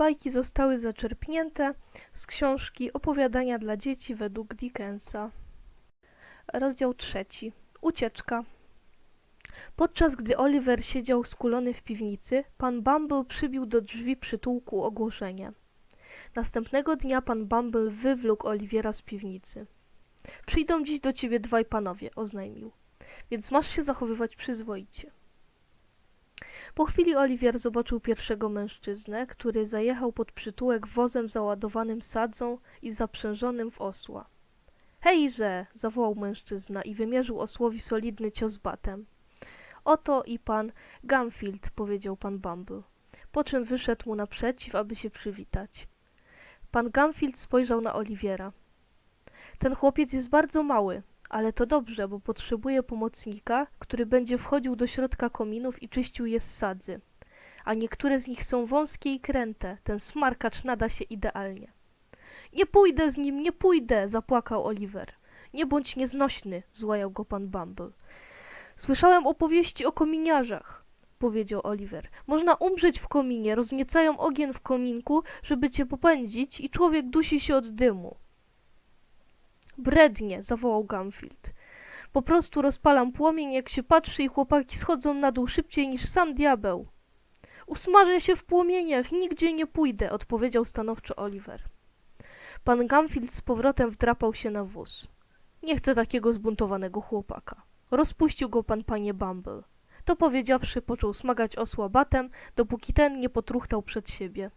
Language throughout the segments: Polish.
Bajki zostały zaczerpnięte z książki Opowiadania dla dzieci według Dickensa. Rozdział trzeci. Ucieczka. Podczas gdy Oliver siedział skulony w piwnicy, pan Bumble przybił do drzwi przytułku ogłoszenie. Następnego dnia pan Bumble wywlókł Oliwiera z piwnicy. Przyjdą dziś do ciebie dwaj panowie, oznajmił, więc masz się zachowywać przyzwoicie. Po chwili Oliwier zobaczył pierwszego mężczyznę, który zajechał pod przytułek wozem załadowanym sadzą i zaprzężonym w osła. Hejże! zawołał mężczyzna i wymierzył osłowi solidny cios batem. Oto i pan Gamfield, powiedział pan Bumble, po czym wyszedł mu naprzeciw, aby się przywitać. Pan Gamfield spojrzał na Oliwiera. Ten chłopiec jest bardzo mały, ale to dobrze, bo potrzebuje pomocnika, który będzie wchodził do środka kominów i czyścił je z sadzy. A niektóre z nich są wąskie i kręte. Ten smarkacz nada się idealnie. Nie pójdę z nim, nie pójdę, zapłakał Oliver. Nie bądź nieznośny, złajał go pan Bumble. Słyszałem opowieści o kominiarzach, powiedział Oliver. Można umrzeć w kominie, rozniecają ogień w kominku, żeby cię popędzić i człowiek dusi się od dymu. Brednie, zawołał Gamfield. Po prostu rozpalam płomień, jak się patrzy i chłopaki schodzą na dół szybciej niż sam diabeł. Usmażę się w płomieniach, nigdzie nie pójdę, odpowiedział stanowczo Oliver. Pan Gamfield z powrotem wdrapał się na wóz. Nie chcę takiego zbuntowanego chłopaka. Rozpuścił go pan panie Bumble. To powiedziawszy, począł smagać osła batem, dopóki ten nie potruchtał przed siebie.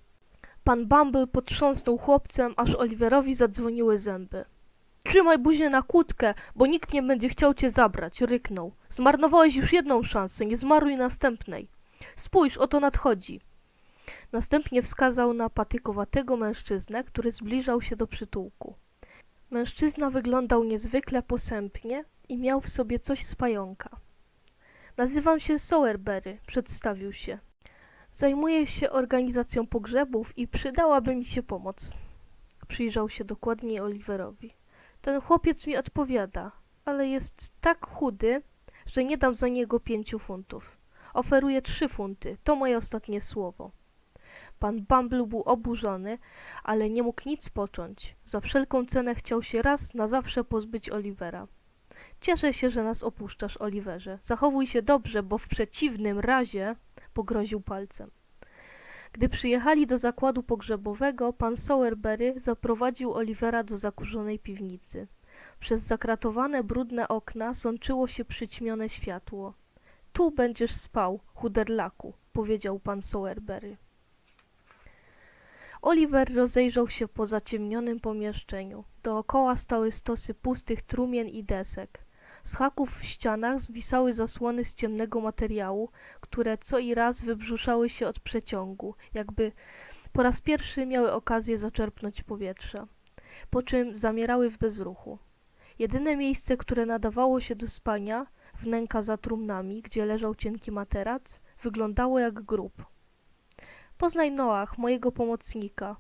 Pan Bumble potrząsnął chłopcem, aż Oliverowi zadzwoniły zęby. Trzymaj buzię na kłódkę, bo nikt nie będzie chciał cię zabrać, ryknął. Zmarnowałeś już jedną szansę, nie zmaruj następnej. Spójrz, oto nadchodzi. Następnie wskazał na patykowatego mężczyznę, który zbliżał się do przytułku. Mężczyzna wyglądał niezwykle posępnie i miał w sobie coś z pająka. Nazywam się Sowerberry, przedstawił się. Zajmuję się organizacją pogrzebów i przydałaby mi się pomoc. Przyjrzał się dokładniej Oliverowi. Ten chłopiec mi odpowiada, ale jest tak chudy, że nie dam za niego pięciu funtów. Oferuję trzy funty, to moje ostatnie słowo. Pan Bumble był oburzony, ale nie mógł nic począć. Za wszelką cenę chciał się raz na zawsze pozbyć Olivera. Cieszę się, że nas opuszczasz, Oliverze. Zachowuj się dobrze, bo w przeciwnym razie pogroził palcem. Gdy przyjechali do zakładu pogrzebowego, pan Sowerberry zaprowadził Olivera do zakurzonej piwnicy. Przez zakratowane brudne okna sączyło się przyćmione światło. Tu będziesz spał, chuderlaku, powiedział pan Sowerberry. Oliver rozejrzał się po zaciemnionym pomieszczeniu. Dookoła stały stosy pustych trumien i desek. Z haków w ścianach zwisały zasłony z ciemnego materiału, które co i raz wybrzuszały się od przeciągu, jakby po raz pierwszy miały okazję zaczerpnąć powietrza, po czym zamierały w bezruchu. Jedyne miejsce, które nadawało się do spania, wnęka za trumnami, gdzie leżał cienki materac, wyglądało jak grób. Poznaj Noach, mojego pomocnika,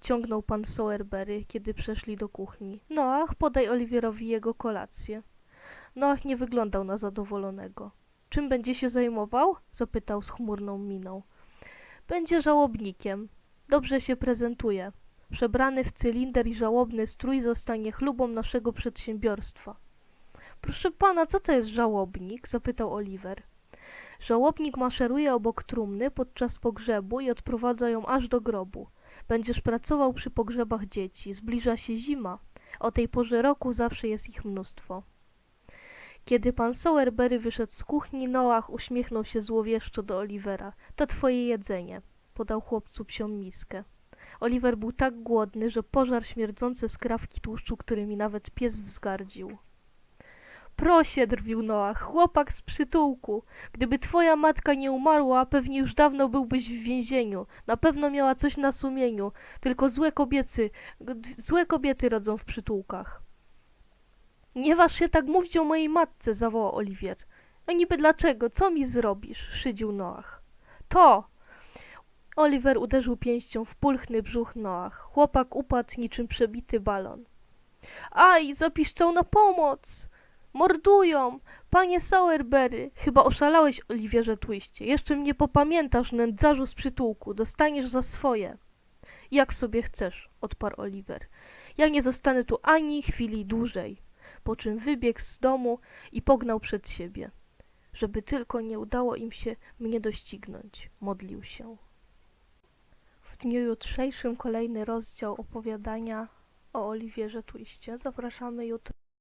ciągnął pan Sowerberry, kiedy przeszli do kuchni. Noach, podaj Oliwierowi jego kolację. Noach nie wyglądał na zadowolonego. Czym będzie się zajmował? zapytał z chmurną miną. Będzie żałobnikiem. Dobrze się prezentuje. Przebrany w cylinder i żałobny strój zostanie chlubą naszego przedsiębiorstwa. Proszę pana, co to jest żałobnik? zapytał Oliver. Żałobnik maszeruje obok trumny podczas pogrzebu i odprowadza ją aż do grobu. Będziesz pracował przy pogrzebach dzieci. Zbliża się zima. O tej porze roku zawsze jest ich mnóstwo. Kiedy pan Sowerberry wyszedł z kuchni, Noach uśmiechnął się złowieszczo do Olivera. To twoje jedzenie. Podał chłopcu psią miskę. Oliver był tak głodny, że pożarł śmierdzące skrawki tłuszczu, którymi nawet pies wzgardził. Prosie, drwił Noach, chłopak z przytułku. Gdyby twoja matka nie umarła, pewnie już dawno byłbyś w więzieniu. Na pewno miała coś na sumieniu. Tylko złe kobiety, złe kobiety rodzą w przytułkach. Nie waż się tak mówić o mojej matce, zawołał Oliwier. A niby dlaczego? Co mi zrobisz? szydził Noach. To! Oliver uderzył pięścią w pulchny brzuch Noach. Chłopak upadł niczym przebity balon. Aj, zapiszczał na pomoc! Mordują! Panie Sowerberry! Chyba oszalałeś, Oliwierze Twiście. Jeszcze mnie popamiętasz, nędzarzu z przytułku. Dostaniesz za swoje. Jak sobie chcesz, odparł Oliver. Ja nie zostanę tu ani chwili dłużej. Po czym wybiegł z domu i pognał przed siebie. Żeby tylko nie udało im się mnie doścignąć, modlił się. W dniu jutrzejszym kolejny rozdział opowiadania o Oliwierze Twiście. Zapraszamy jutro.